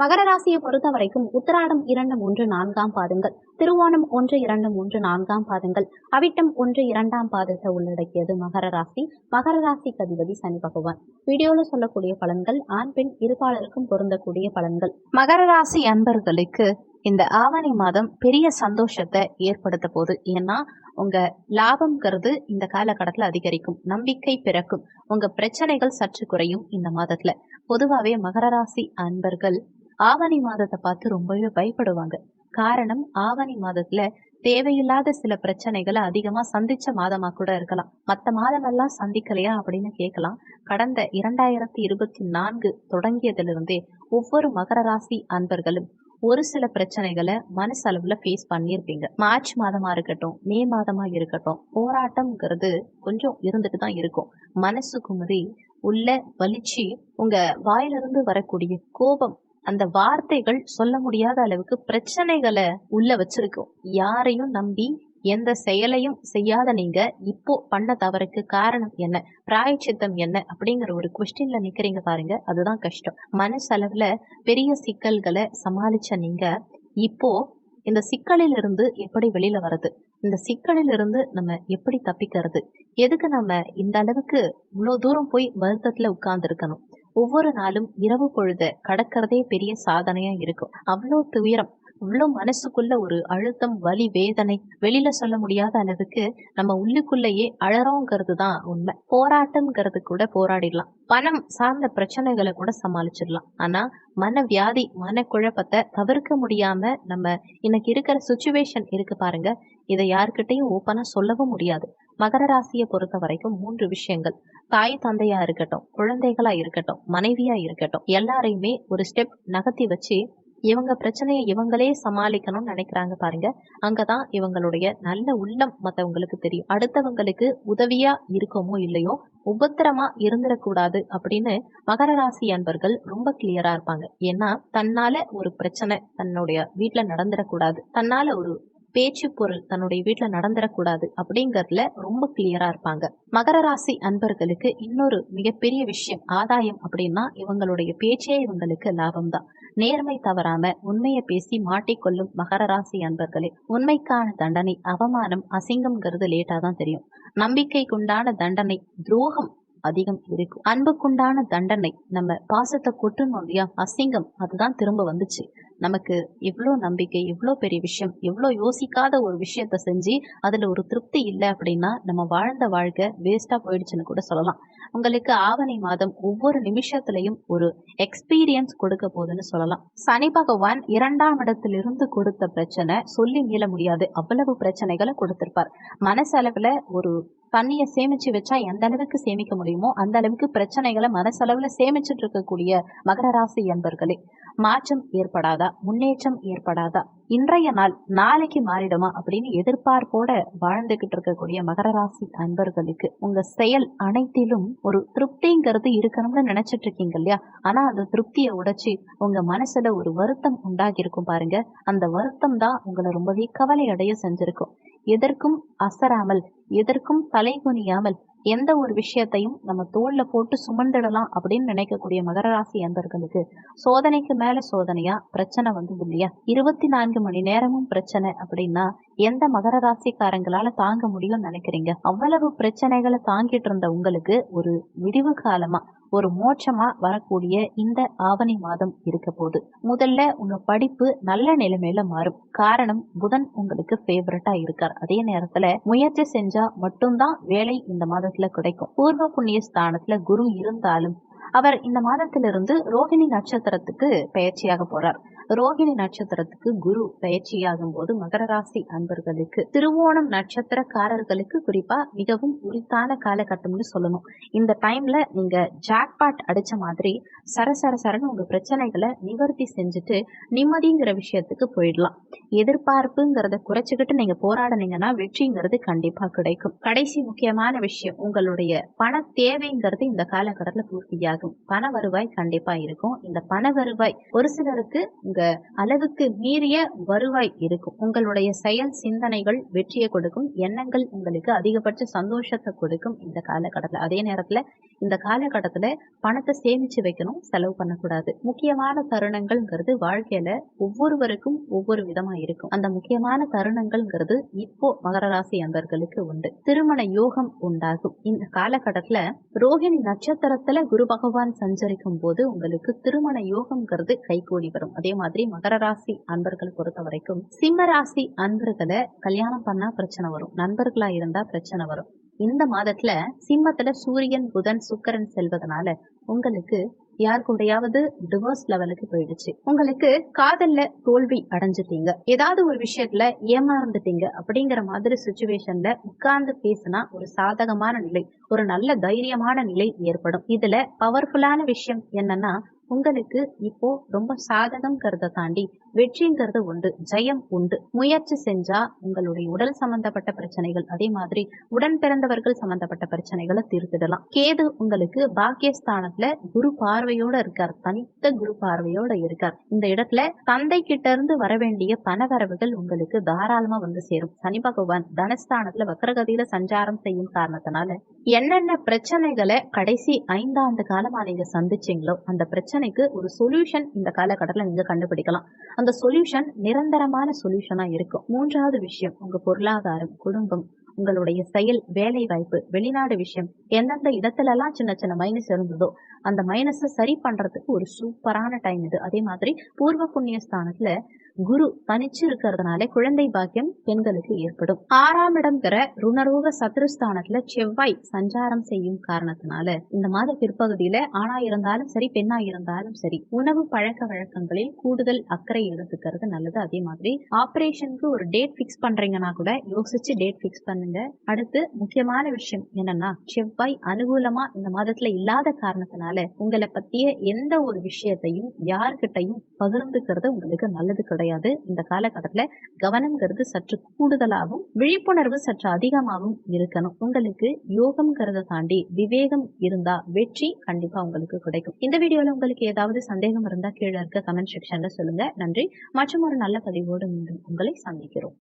மகர ராசியை பொறுத்த வரைக்கும் உத்தராடம் இரண்டு மூன்று நான்காம் பாதங்கள் திருவோணம் ஒன்று இரண்டு மூன்று நான்காம் பாதங்கள் அவிட்டம் ஒன்று இரண்டாம் பாதத்தை உள்ளடக்கியது மகர ராசி. மகர ராசிக்கு அதிபதி சனி பகவான். வீடியோல சொல்லக்கூடிய பலன்கள் ஆண் பெண் இருபாலருக்கும் பொருந்தக்கூடிய பலன்கள். மகர ராசி அன்பர்களுக்கு இந்த ஆவணி மாதம் பெரிய சந்தோஷத்தை ஏற்படுத்த போகுது. ஏன்னா உங்க லாபம்ங்கிறது இந்த காலகட்டத்தில் அதிகரிக்கும். நம்பிக்கை பிறக்கும். உங்க பிரச்சனைகள் சற்று குறையும் இந்த மாதத்துல. பொதுவாகவே மகர ராசி அன்பர்கள் ஆவணி மாதத்தை பார்த்து ரொம்பவே பயப்படுவாங்க. காரணம் ஆவணி மாதத்துல தேவையில்லாத சில பிரச்சனைகளை அதிகமா சந்திச்ச மாதமா கூட இருக்கலாம். மற்ற மாதமெல்லாம் சந்திக்கலையா அப்படின்னு கேட்கலாம். கடந்த இரண்டாயிரத்தி இருபத்தி நான்கு தொடங்கியதிலிருந்தே ஒவ்வொரு மகர ராசி அன்பர்களும் ஒரு சில பிரச்சனைகளை மனசளவுல ஃபேஸ் பண்ணியிருப்பீங்க. மார்ச் மாதமா இருக்கட்டும் மே மாதமா இருக்கட்டும் போராட்டம்ங்கிறது கொஞ்சம் இருந்துட்டு தான் இருக்கும். மனசு குமரி உள்ள வலிச்சு உங்க வாயிலிருந்து வரக்கூடிய கோபம் அந்த வார்த்தைகள் சொல்ல முடியாத அளவுக்கு பிரச்சனைகளை உள்ள வச்சிருக்கும் யாரையும் நம்பி எந்த செயலையும் செய்யாத நீங்க இப்போ பண்ண தவறுக்கு காரணம் என்ன? பிராயச்சித்தம் என்ன? அப்படிங்கிற ஒரு கொஸ்டின்ல நிக்கிறீங்க பாருங்க. அதுதான் கஷ்டம். மனசளவுல பெரிய சிக்கல்களை சமாளிச்ச நீங்க இப்போ இந்த சிக்கலில் இருந்து எப்படி வெளியில வர்றது? இந்த சிக்கலில் இருந்து நம்ம எப்படி தப்பிக்கிறது? எதுக்கு நம்ம இந்த அளவுக்கு இவ்வளோ தூரம் போய் வருத்தத்துல உட்கார்ந்து இருக்கணும் ஒவ்வொரு நாளும் இரவு பொழுது கடக்கிறதே பெரிய சாதனையா இருக்கும். அவ்வளோ துயரம் இவ்வளவு மனசுக்குள்ள ஒரு அழுத்தம் வலி வேதனை வெளியில சொல்ல முடியாத அளவுக்கு நம்ம உள்ளுக்குள்ளேயே அழறோங்கிறது தான் உண்மை. போராட்டம்ங்கிறது கூட போராடிடலாம். பணம் சார்ந்த பிரச்சனைகளை கூட சமாளிச்சிடலாம். ஆனா மன வியாதி மனக்குழப்பத்தை தவிர்க்க முடியாம நம்ம இன்னைக்கு இருக்கிற சுச்சுவேஷன் இருக்கு பாருங்க. இதை யாருக்கிட்டையும் ஓப்பனா சொல்லவும் முடியாது. மகர ராசியை பொறுத்த வரைக்கும் மூன்று விஷயங்கள். தாய் தந்தையா இருக்கட்டும் குழந்தைகளா இருக்கட்டும் மனைவியா இருக்கட்டும் எல்லாரையுமே ஒரு ஸ்டெப் நகர்த்தி வச்சு இவங்க பிரச்சனையை இவங்களே சமாளிக்கணும்னு நினைக்கிறாங்க பாருங்க. அங்கதான் இவங்களுடைய நல்ல உள்ளம் மத்தவங்களுக்கு தெரியும். அடுத்தவங்களுக்கு உதவியா இருக்கோமோ இல்லையோ உபத்திரமா இருந்துடக்கூடாது அப்படின்னு மகர ராசி அன்பர்கள் ரொம்ப கிளியரா இருப்பாங்க. ஏன்னா தன்னால ஒரு பிரச்சனை தன்னுடைய வீட்டுல நடந்துடக்கூடாது. தன்னால ஒரு பேச்சு பொருள் தன்னுடைய வீட்டுல நடந்துடக்கூடாது அப்படிங்கறதுல ரொம்ப கிளியரா இருப்பாங்க. மகர ராசி அன்பர்களுக்கு இன்னொரு மிகப்பெரிய விஷயம் ஆதாயம் அப்படின்னா இவங்களுடைய பேச்சே இவங்களுக்கு லாபம் தான் நேர்மை தவறாம உண்மையை பேசி மாட்டிக்கொள்ளும் மகர ராசி அன்பர்களே உண்மைக்கான தண்டனை அவமானம் அசிங்கம்ங்கிறது லேட்டா தான் தெரியும். நம்பிக்கைக்குண்டான தண்டனை துரோகம் அதிகம் இருக்கும். அன்புக்குண்டான தண்டனை நம்ம பாசத்தை கொட்டு இல்லையா? அசிங்கம் அதுதான் திரும்ப வந்துச்சு. நமக்கு எவ்வளோ நம்பிக்கை எவ்வளோ பெரிய விஷயம் எவ்வளோ யோசிக்காத ஒரு விஷயத்த செஞ்சு அதில் ஒரு திருப்தி இல்லை அப்படின்னா நம்ம வாழ்ந்த வாழ்க்கை வேஸ்ட்டாக போயிடுச்சுன்னு கூட சொல்லலாம். உங்களுக்கு ஆவணி மாதம் ஒவ்வொரு நிமிஷத்துலையும் ஒரு எக்ஸ்பீரியன்ஸ் கொடுக்க போகுதுன்னு சொல்லலாம். சனி பகவான் இரண்டாம் இடத்திலிருந்து கொடுத்த பிரச்சனை சொல்லி மீள முடியாது. அவ்வளவு பிரச்சனைகளை கொடுத்திருப்பார். மனசளவில் ஒரு தண்ணியை சேமிச்சு வச்சா எந்த அளவுக்கு சேமிக்க முடியுமோ அந்த அளவுக்கு பிரச்சனைகளை மனசளவுல சேமிச்சுட்டு இருக்கக்கூடிய மகர ராசி என்பர்களே மாற்றம் ஏற்படாதா? முன்னேற்றம் ஏற்படாதா? இன்றைய நாள் நாளைக்கு மாறிடுமா அப்படின்னு எதிர்பார்ப்போட வாழ்ந்துகிட்டு இருக்கக்கூடிய மகர ராசி அன்பர்களுக்கு உங்க செயல் அனைத்திலும் ஒரு திருப்திங்கிறது இருக்கணும்னு நினைச்சிட்டு இருக்கீங்க இல்லையா? ஆனா அந்த திருப்தியை உடைச்சு உங்க மனசுல ஒரு வருத்தம் உண்டாகி இருக்கும் பாருங்க. அந்த வருத்தம் தான் உங்களை ரொம்பவே கவலை அடைய செஞ்சிருக்கும். எதற்கும் அசராமல் எதற்கும் தலை குனியாமல் எந்த ஒரு விஷயத்தையும் நம்ம தோல்ல போட்டு சுமந்துடலாம் அப்படின்னு நினைக்கக்கூடிய மகர ராசி அன்பர்களுக்கு சோதனைக்கு மேல சோதனையா பிரச்சனை வந்து இல்லையா? இருபத்தி நான்கு மணி நேரமும் பிரச்சனை அப்படின்னா எந்த மகர ராசிக்காரங்களால தாங்க முடியும்னு நினைக்கிறீங்க? அவ்வளவு பிரச்சனைகளை தாங்கிட்டு இருந்த உங்களுக்கு ஒரு விடிவு காலமா ஒரு மோட்சமா வரக்கூடிய இந்த ஆவணி மாதம் இருக்க போது முதல்ல உங்க படிப்பு நல்ல நிலைமையில மாறும். காரணம் புதன் உங்களுக்கு ஃபேவரட்டா இருக்கார். அதே நேரத்துல முயற்சி செஞ்சா மட்டும்தான் வேலை இந்த மாதத்துல கிடைக்கும். பூர்வ புண்ணிய ஸ்தானத்துல குரு இருந்தாலும் அவர் இந்த மாதத்திலிருந்து ரோஹிணி நட்சத்திரத்துக்கு பயிற்சியாக போறார். ரோகிணி நட்சத்திரத்துக்கு குரு பயிற்சியாகும் போது மகர ராசி அன்பர்களுக்கு திருவோணம் நட்சத்திரக்காரர்களுக்கு குறிப்பா மிகவும் உரித்தான காலகட்டம்னு சொல்லணும். இந்த டைம்ல நீங்க ஜாக்பாட் அடிச்ச மாதிரி சரசர சரன்னு உங்க பிரச்சனைகளை நிவர்த்தி செஞ்சுட்டு நிம்மதிங்கிற விஷயத்துக்கு போயிடலாம். எதிர்பார்ப்புங்கிறத குறைச்சிக்கிட்டு நீங்க போராடினீங்கன்னா வெற்றிங்கிறது கண்டிப்பா கிடைக்கும். கடைசி முக்கியமான விஷயம் உங்களுடைய பண தேவைங்கிறது இந்த காலகட்டத்தில் பூர்த்தியாகும். பண வருவாய் கண்டிப்பா இருக்கும். இந்த பண வருவாய் ஒரு சிலருக்கு உங்க அளவுக்கு மீறிய வருவாய் இருக்கும். உங்களுடைய செயல் சிந்தனைகள் வெற்றியை கொடுக்கும். எண்ணங்கள் உங்களுக்கு அதிகபட்ச சந்தோஷத்தை கொடுக்கும் இந்த காலகட்டத்தில். அதே நேரத்துல இந்த காலகட்டத்தில் பணத்தை சேமிச்சு வைக்கணும் செலவு பண்ணக்கூடாது. முக்கியமான தருணங்கள்ங்கிறது வாழ்க்கையில் ஒவ்வொருவருக்கும் ஒவ்வொரு விதமாக இருக்கும். அந்த முக்கியமான தருணங்கள்ங்கிறது இப்போ மகர ராசி அன்பர்களுக்கு உண்டு. திருமண யோகம் உண்டாகும். இந்த காலகட்டத்தில் ரோஹிணி நட்சத்திரத்தில் குரு பகவான் சஞ்சரிக்கும் போது உங்களுக்கு திருமண யோகம்ங்கிறது கைகூடி வரும். அதே மாதிரி மகர ராசி அன்பர்கள் பொறுத்த வரைக்கும் சிம்ம ராசி அன்பர்களை கல்யாணம் பண்ணா பிரச்சனை வரும். நண்பர்களா இருந்தா பிரச்சனை வரும். இந்த மாதத்துல சிம்மத்துல சூரியன் புதன் சுக்கரன் செல்வதனால உங்களுக்கு யார் கூடயாவது டிவோர்ஸ் லெவலுக்கு போயிடுச்சு. உங்களுக்கு காதல்ல தோல்வி அடைஞ்சிட்டீங்க. ஏதாவது ஒரு விஷயத்துல ஏமாந்துட்டீங்க அப்படிங்கிற மாதிரி சுச்சுவேஷன்ல உட்கார்ந்து பேசினா ஒரு சாதகமான நிலை ஒரு நல்ல தைரியமான நிலை ஏற்படும். இதுல பவர்ஃபுல்லான விஷயம் என்னன்னா உங்களுக்கு இப்போ ரொம்ப சாதகம்ங்கிறத தாண்டி வெற்றிங்கிறது உண்டு ஜெயம் உண்டு. முயற்சி செஞ்சா உங்களுடைய உடல் சம்பந்தப்பட்ட பிரச்சனைகள் அதே மாதிரி உடன் பிறந்தவர்கள் சம்பந்தப்பட்ட பிரச்சனைகளை தீர்த்திடலாம். கேது உங்களுக்கு பாக்கியஸ்தானத்துல குரு பார்வையோட இருக்கார் தனித்த குரு பார்வையோட இருக்கார். இந்த இடத்துல தந்தை கிட்ட இருந்து வர வேண்டிய பணவரவுகள் உங்களுக்கு தாராளமா வந்து சேரும். சனி பகவான் தனஸ்தானத்துல வக்கரகதியில சஞ்சாரம் செய்யும் காரணத்தினால என்னென்ன பிரச்சனைகளை கடைசி ஐந்தாண்டு காலமா நீங்க சந்திச்சீங்களோ அந்த பிரச்சனை பிரச்சனைக்கு ஒரு சொல்யூஷன் இந்த காலகட்டத்தில் நீங்க கண்டுபிடிக்கலாம். அந்த சொல்யூஷன் நிரந்தரமான சொல்யூஷனாக இருக்கும். மூன்றாவது விஷயம் உங்க பொருளாதாரம் குடும்பம். உங்களுடைய செயல் வேலை வாய்ப்பு வெளிநாடு விஷயம் எந்தெந்த இடத்துல எல்லாம் சின்ன சின்ன மைனஸ் இருந்ததோ அந்த மைனஸை சரி பண்றதுக்கு ஒரு சூப்பரான டைம் இது. அதே மாதிரி பூர்வ புண்ணிய ஸ்தானத்துல குரு தனிச்சு இருக்கிறதுனால குழந்தை பாக்கியம் பெண்களுக்கு ஏற்படும். ஆறாம் இடம்ங்கிற ருணரோக சத்ருஸ்தானத்துல செவ்வாய் சஞ்சாரம் செய்யும் காரணத்தினால இந்த மாத பிற்பகுதியில ஆணா இருந்தாலும் சரி பெண்ணா இருந்தாலும் சரி உணவு பழக்க வழக்கங்களில் கூடுதல் அக்கறை எடுத்துக்கிறது நல்லது. அதே மாதிரி ஆபரேஷனுக்கு ஒரு டேட் பிக்ஸ் பண்றீங்கன்னா கூட யோசிச்சு டேட் பிக்ஸ் பண்ணுங்க அடுத்து முக்கியமான விஷயம் என்னன்னா செவ்வாய் அனுகூலமா இந்த மாதத்துல இல்லாத காரணத்தினால உங்களை பத்திய எந்த ஒரு விஷயத்தையும் யார்கிட்டையும் பகிர்ந்துக்கிறது உங்களுக்கு நல்லது கிடையாது. இந்த காலகட்டத்துல கவனம்ங்கிறது சற்று கூடுதலாகவும் விழிப்புணர்வு சற்று அதிகமாகவும் இருக்கணும். உங்களுக்கு யோகம்ங்கிறத தாண்டி விவேகம் இருந்தா வெற்றி கண்டிப்பா உங்களுக்கு கிடைக்கும். இந்த வீடியோல உங்களுக்கு ஏதாவது சந்தேகம் இருந்தா கீழே இருக்க கமெண்ட் செக்ஷன்ல சொல்லுங்க. நன்றி. மற்றும் ஒரு நல்ல பதிவோடு மீண்டும் உங்களை சந்திக்கிறோம்.